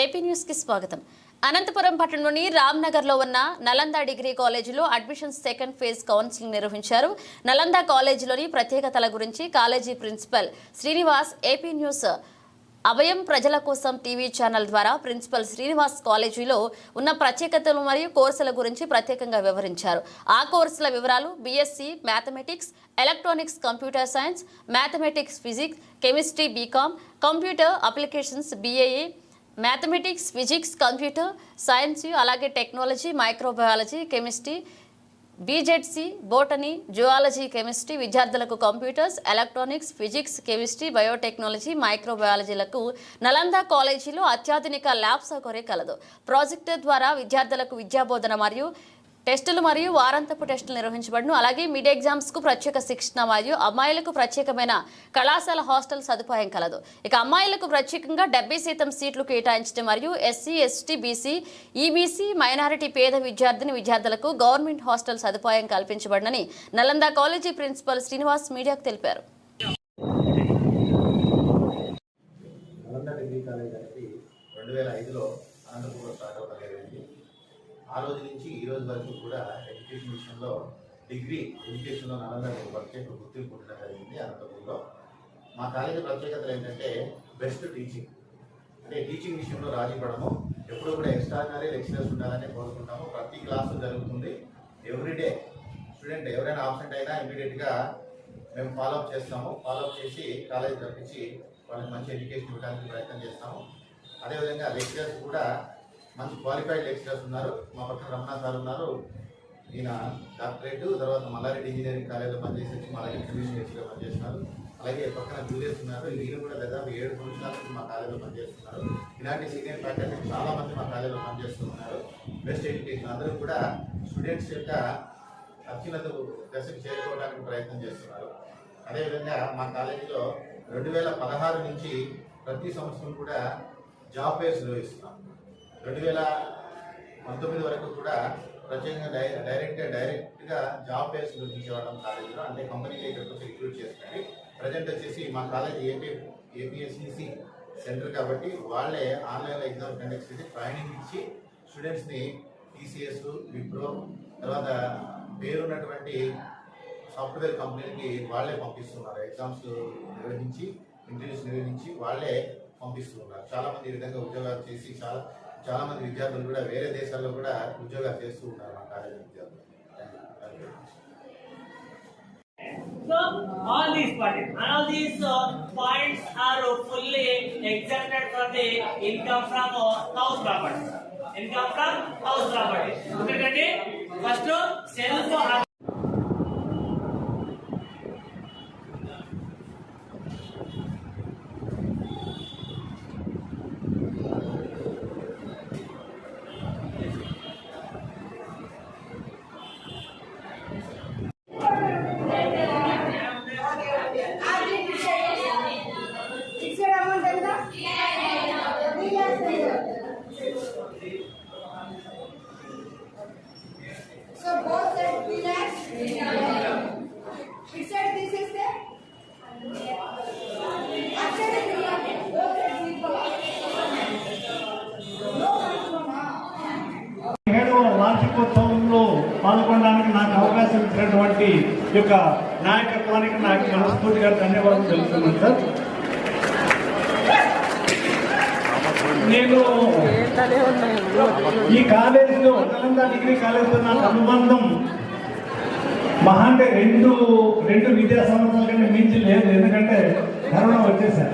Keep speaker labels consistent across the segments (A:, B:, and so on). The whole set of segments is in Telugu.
A: ఏపీ న్యూస్కి స్వాగతం. అనంతపురం పట్టణంలోని రామ్నగర్లో ఉన్న నలంద డిగ్రీ కాలేజీలో అడ్మిషన్స్ సెకండ్ ఫేజ్ కౌన్సిలింగ్ నిర్వహించారు. నలంద కాలేజీలోని ప్రత్యేకతల గురించి college principal Srinivas AP news Abhayam ప్రజల కోసం టీవీ ఛానల్ ద్వారా ప్రిన్సిపల్ శ్రీనివాస్ కాలేజీలో ఉన్న ప్రత్యేకతలు మరియు కోర్సుల గురించి ప్రత్యేకంగా వివరించారు. ఆ కోర్సుల వివరాలు BSc mathematics electronics computer science mathematics physics chemistry BCom computer applications BA mathematics physics computer science అలాగే technology microbiology chemistry BZC botany zoology chemistry విద్యార్థులకు computers electronics physics chemistry biotechnology మైక్రోబయాలజీలకు Nalanda కాలేజీలో అత్యాధునిక ల్యాబ్ సౌకర్యం కలదు. ప్రాజెక్టు ద్వారా విద్యార్థులకు విద్యాబోధన మరియు టెస్టులు మరియు వారాంతపు టెస్టులు నిర్వహించబడును. అలాగే మిడ్ ఎగ్జామ్స్కు ప్రత్యేక శిక్షణ మరియు అమ్మాయిలకు ప్రత్యేకమైన కళాశాల హాస్టల్ సదుపాయం కలదు. ఇక అమ్మాయిలకు ప్రత్యేకంగా డెబ్బై శాతం సీట్లు కేటాయించడం మరియు SC ST BC EBC minority పేద విద్యార్థిని విద్యార్థులకు గవర్నమెంట్ హాస్టల్ సదుపాయం కల్పించబడినని నలంద కాలేజీ ప్రిన్సిపల్ శ్రీనివాస్ మీడియాకు తెలిపారు.
B: డిగ్రీ కాలేజ్ అనేది రెండు వేల ఐదులో అనంతపురంలో స్టార్ట్ అవ్వడం జరిగింది. ఆ రోజు నుంచి ఈ రోజు వరకు కూడా ఎడ్యుకేషన్ విషయంలో డిగ్రీ ఎడ్యుకేషన్లో నలంద ప్రత్యేక గుర్తింపు ఉండడం జరిగింది అనంతపురంలో. మా కాలేజీ ప్రత్యేకతలు ఏంటంటే బెస్ట్ టీచింగ్ అంటే టీచింగ్ విషయంలో రాజీ పడము. కూడా ఎక్స్ట్రాడినరీ లెక్చరర్స్ ఉండాలని కోరుకుంటాము. ప్రతి క్లాసు జరుగుతుంది. ఎవ్రీడే స్టూడెంట్ ఎవరైనా ఆబ్సెంట్ అయినా ఇమీడియట్గా మేము ఫాలోఅప్ చేస్తాము. ఫాలోఅప్ చేసి కాలేజ్ తప్పించి వాళ్ళకి మంచి ఎడ్యుకేషన్ ఇవ్వడానికి ప్రయత్నం చేస్తాము. అదేవిధంగా లెక్చరర్స్ కూడా మంచి క్వాలిఫైడ్ లెక్చరర్స్ ఉన్నారు. మా పక్కన రమణ సార్ ఉన్నారు. ఈయన డాక్టరేట్ తర్వాత మల్లారెడ్డి ఇంజనీరింగ్ కాలేజ్లో పనిచేసి వచ్చి మా అలాగే కెమిస్ట్రీ లెక్చర్గా పనిచేస్తున్నారు. అలాగే పక్కన జూనియర్స్ ఉన్నారు. వీళ్ళు కూడా దాదాపు ఏడు సంవత్సరాల మా కాలేజీలో పనిచేస్తున్నారు. ఇలాంటి సీనియర్ ఫ్యాకల్టీ చాలా మంది మా కాలేజీలో పనిచేస్తున్నారు బెస్ట్ ఎడ్యుకేషన్ అందరూ కూడా స్టూడెంట్స్ యొక్క అత్యున్నత దశకు చేరుకోవడానికి ప్రయత్నం చేస్తున్నారు. అదేవిధంగా మా కాలేజీలో రెండు వేల పదహారు నుంచి ప్రతి సంవత్సరం కూడా జాబ్ ఫేర్స్ నిర్వహిస్తున్నాం. రెండు వేల పంతొమ్మిది వరకు కూడా ప్రత్యేకంగా డై డైరెక్ట్ డైరెక్ట్గా జాబ్ ఫేర్స్ నిర్వహించేవాళ్ళం కాలేజీలో అంటే కంపెనీలు ఇక్కడికి వచ్చి రిక్రూట్ చేసుకుని ప్రజెంట్ వచ్చేసి మా కాలేజ్ ఏపీ ఏపీఎస్సిసి సెంటర్ కాబట్టి వాళ్ళే ఆన్లైన్లో ఎగ్జామ్ కండక్ట్ చేసి ట్రైనింగ్ ఇచ్చి స్టూడెంట్స్ని టీసీఎస్ విప్రో తర్వాత పేరున్నటువంటి సాఫ్ట్వేర్ కంపెనీలకి వాళ్ళే పంపిస్తున్నారు. ఎగ్జామ్స్ నిర్వహించి ఇంటర్వ్యూస్ నిర్వహించి వాళ్ళే పంపిస్తున్నారు. చాలామంది ఈ విధంగా ఉద్యోగాలు చేసి చాలా చాలా మంది విద్యార్థులు కూడా వేరే దేశాల్లో కూడా ఉద్యోగాలు చేస్తూ ఉన్నారు మా కాలేజీ విద్యార్థులు Thank you.
C: So all these parties and all these uh, points are fully exempted from the income from uh, house property. Income from house property. ఎందుకంటే ఫస్ట్ సెల్ఫ్
D: అవకాశం యొక్క నాయకత్వానికి నాకు మనస్ఫూర్తిగా ధన్యవాదాలు తెలుస్తున్నాను సార్. నేను ఈ కాలేజీలో నలంద డిగ్రీ కాలేజీలో నా అనుబంధం మహా అంటే రెండు రెండు విద్యా సంవత్సరాల కంటే మించి లేదు ఎందుకంటే కరోనా వచ్చేసారు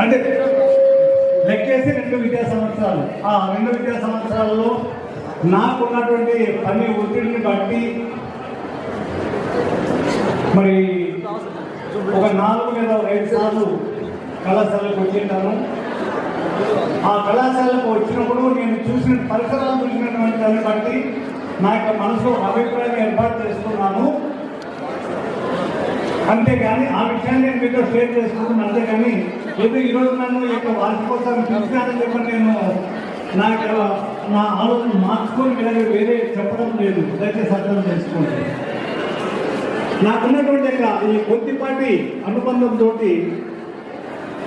D: అంటే లెక్కేసి రెండు విద్యా సంవత్సరాలు. ఆ రెండు విద్యా సంవత్సరాల్లో నాకున్నటువంటి పని ఒత్తిడిని బట్టి మరి ఒక నాలుగు లేదా ఒక ఐదు సార్లు కళాశాలకు వచ్చింటాను. ఆ కళాశాలకు వచ్చినప్పుడు నేను చూసిన పరిసరాలు చూసినటువంటి దాన్ని బట్టి నా యొక్క మనసులో అభిప్రాయం ఏర్పాటు చేసుకున్నాను. అంతేగాని ఆ విషయాన్ని నేను మీతో షేర్ చేసుకుంటున్నాను. అంతేగాని ఏదో ఈరోజు నన్ను ఈ యొక్క వార్షికోత్సవం చూసినానని చెప్పి నేను నా యొక్క నా ఆలోచన మార్చుకొని వేరే వేరే చెప్పడం లేదు. దయచేసి అర్థం చేసుకోండి. నాకున్నటువంటి యొక్క ఈ కొద్దిపాటి అనుబంధంతో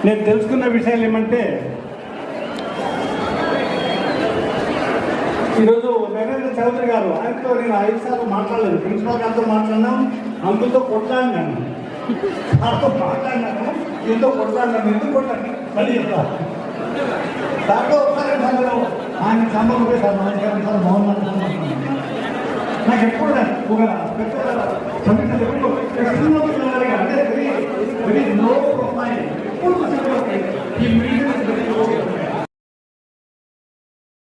D: నేను తెలుసుకున్న విషయాలు ఏమంటే ఈరోజు నరేంద్ర చౌదరి గారు ఆయనతో నేను ఐదు సార్లు మాట్లాడలేదు. ప్రిన్సిపాల్ గారితో మాట్లాడినాం. అంకుల్తో కొట్లాడినాను. నాతో మాట్లాడినాను. ఎంతో కొట్లాడినాను. ఎందుకు కొట్లాడినా మళ్ళీ చెప్తా. దాంట్లో ఒకసారి ఆయన సంబంధం సార్ నమస్కారం సార్ బాగున్నాను నాకు ఎప్పుడు ఒక పెద్ద